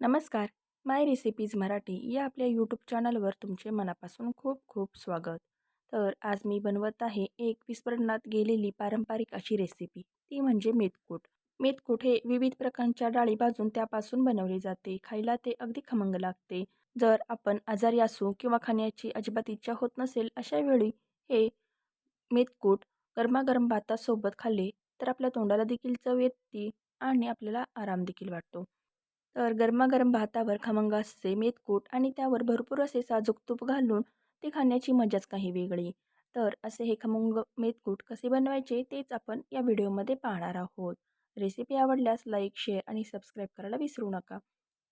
नमस्कार. माय रेसिपीज मराठी या आपल्या यूट्यूब चॅनलवर तुमचे मनापासून खूप खूप स्वागत. तर आज मी बनवत आहे एक विस्मरणात गेलेली पारंपरिक अशी रेसिपी. ती म्हणजे मेथकूट मेथकूट हे विविध प्रकारच्या डाळी भाजून त्यापासून बनवले जाते. खायला ते अगदी खमंग लागते. जर आपण आजारी असू किंवा खाण्याची अजिबात इच्छा होत नसेल अशा वेळी हे मेथकूट गरमागरम भातासोबत खाल्ले तर आपल्या तोंडाला देखील चव येते आणि आपल्याला आराम देखील वाटतो. तर गरमागरम भातावर खमंग असे मेथकूट आणि त्यावर भरपूर असे साजूक तूप घालून ते खाण्याची मजाच काही वेगळी. तर असे हे खमंग मेतकूट कसे बनवायचे तेच आपण या व्हिडिओमध्ये पाहणार आहोत. रेसिपी आवडल्यास लाईक शेअर आणि सबस्क्राईब करायला विसरू नका.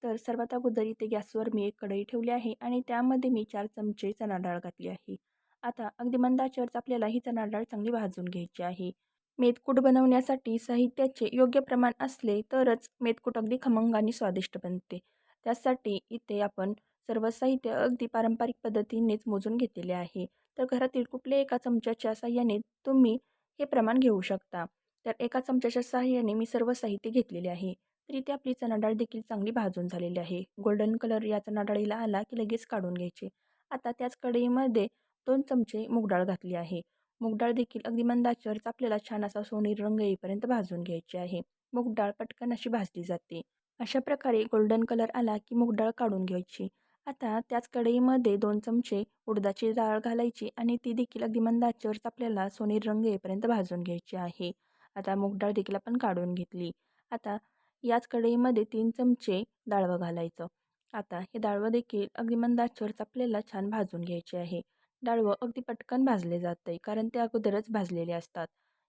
तर सर्वात अगोदर इथे गॅसवर मी एक कढई ठेवली आहे आणि त्यामध्ये मी चार चमचे चणा डाळ घातली आहे. आता अगदी मंदाचरच आपल्याला ही चणा डाळ चांगली भाजून घ्यायची आहे. मेदकूट बनवण्यासाठी साहित्याचे योग्य प्रमाण असले तरच मेदकूट अगदी खमंग आणि स्वादिष्ट बनते. त्यासाठी इथे आपण सर्व साहित्य अगदी पारंपरिक पद्धतीनेच मोजून घेतलेले आहे. तर घरातील कुठल्या एका चमच्याच्या साह्याने तुम्ही हे प्रमाण घेऊ शकता. तर एका चमच्याच्या साह्याने मी सर्व साहित्य घेतलेले आहे. तर इथे आपली चणा डाळ देखील चांगली भाजून झालेली आहे. गोल्डन कलर या चणा डाळीला आला की लगेच काढून घ्यायचे. आता त्याच कढईमध्ये दोन चमचे मूग डाळ घातली आहे. मूगडाळ देखील अगदी मंद आपल्याला छान असा सोनेरी रंग येईपर्यंत भाजून घ्यायची आहे. मूगडाळ पटकन अशी भाजली जाते. अशा प्रकारे गोल्डन कलर आला की मूगडाळ काढून घ्यायची. आता त्याच कढईमध्ये दोन चमचे उडदाची डाळ घालायची आणि ती देखील अगदी मंद आपल्याला सोनेरी रंग येईपर्यंत भाजून घ्यायची आहे. आता मूगडाळ देखील आपण काढून घेतली. आता याच कढईमध्ये तीन चमचे डाळवं घालायचं. आता हे डाळवं देखील अगदी मंद आपल्याला छान भाजून घ्यायचे आहे. डाळवं अगदी पटकन भाजले जाते कारण ते अगोदरच भाजलेले असतात.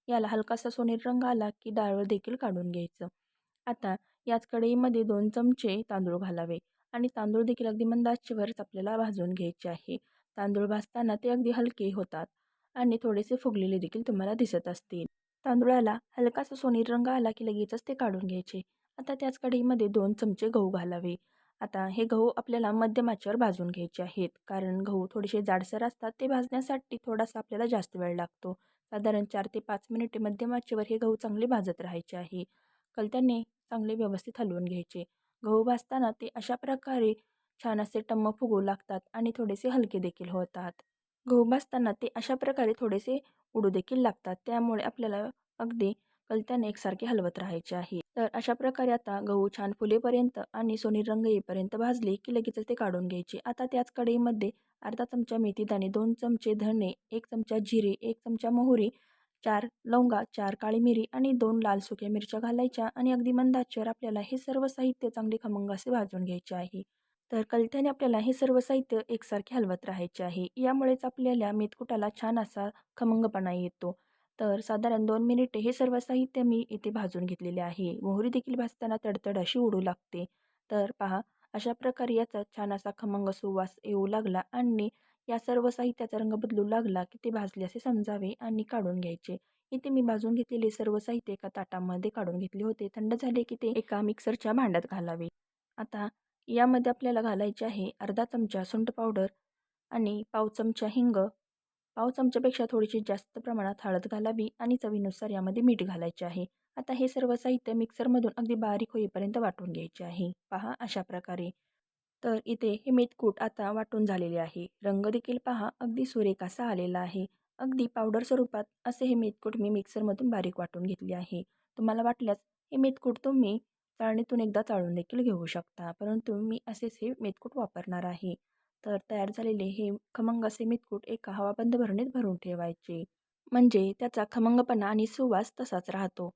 याला हलकासा सोनेरी रंग आला की डाळवं देखील काढून घ्यायचं. आता याच कढईमध्ये दोन चमचे तांदूळ घालावे आणि तांदूळ देखील अगदी मंद आपल्याला भाजून घ्यायचे आहे. तांदूळ भाजताना ते अगदी हलके होतात आणि थोडेसे फुगलेले देखील तुम्हाला दिसत असतील. तांदूळाला हलकासा सोनेरी रंग आला की लगेचच ते काढून घ्यायचे. आता त्याच कढईमध्ये दोन चमचे गहू घालावे. आता हे गहू आपल्याला मध्यम आचेवर भाजून घ्यायचे आहेत. कारण गहू थोडेसे जाडसर असतात ते भाजण्यासाठी थोडासा आपल्याला जास्त वेळ लागतो. साधारण चार ते पाच मिनिटे मध्यम आचेवर हे गहू चांगले भाजत राहायचे आहे. कलत्याने चांगले व्यवस्थित हलवून घ्यायचे. गहू भाजताना ते अशा प्रकारे छान असे टम्म फुगू लागतात आणि थोडेसे हलके देखील होतात. गहू भाजताना ते अशा प्रकारे थोडेसे उडू देखील लागतात. त्यामुळे आपल्याला अगदी कलत्याने एकसारखे हलवत राहायचे आहे. तर अशा प्रकारे आता गहू छान फुलेपर्यंत आणि सोनेरी रंग येईपर्यंत भाजले की लगेचच ते काढून घ्यायचे. आता त्याच कढईमध्ये अर्धा चमचा मेथीदाणे दोन चमचे धणे एक चमचा जिरे एक चमचा मोहरी चार लवंगा चार काळी मिरी आणि दोन लाल सुक्या मिरच्या घालायच्या आणि अगदी मंदाचर आपल्याला हे सर्व साहित्य चांगले खमंग असे भाजून घ्यायचे आहे. तर कलत्याने आपल्याला हे सर्व साहित्य एकसारखे हलवत राहायचे आहे. यामुळेच आपल्याला मेथकुटाला छान असा खमंगपणा येतो. तर साधारण दोन मिनिटे हे सर्व साहित्य मी इथे भाजून घेतलेले आहे. मोहरी देखील भाजताना तडतड अशी उडू लागते. तर पहा अशा प्रकारे याचा छान असा खमंग सुवास येऊ लागला आणि या सर्व साहित्याचा रंग बदलू लागला की ते भाजले असे समजावे आणि काढून घ्यायचे. इथे मी भाजून घेतलेले सर्व साहित्य एका ताटामध्ये काढून घेतले होते. थंड झाले की ते एका मिक्सरच्या भांड्यात घालावे. आता यामध्ये आपल्याला घालायचे आहे अर्धा चमचा सुंठ पावडर आणि पाव चमचा हिंग पाव चमच्यापेक्षा थोडीशी जास्त प्रमाणात हळद घालावी आणि चवीनुसार यामध्ये मीठ घालायचे आहे. आता हे सर्व साहित्य मिक्सरमधून अगदी बारीक होईपर्यंत वाटून घ्यायचे आहे. पहा अशा प्रकारे. तर इथे हे मेथकूट आता वाटून झालेले आहे. रंग देखील पहा अगदी सुरेख असा आलेला आहे. अगदी पावडर स्वरूपात असे हे मेथकूट मी मिक्सरमधून बारीक वाटून घेतले आहे. तुम्हाला वाटल्यास हे मेथकूट तुम्ही चाळणीतून एकदा चाळून देखील घेऊ शकता परंतु मी असेच हे मेथकूट वापरणार आहे. तर तयार झालेले हे खमंग असे मितकूट एका हवाबंद भरणीत भरून ठेवायचे. म्हणजे त्याचा खमंगपणा आणि सुवास तसाच राहतो.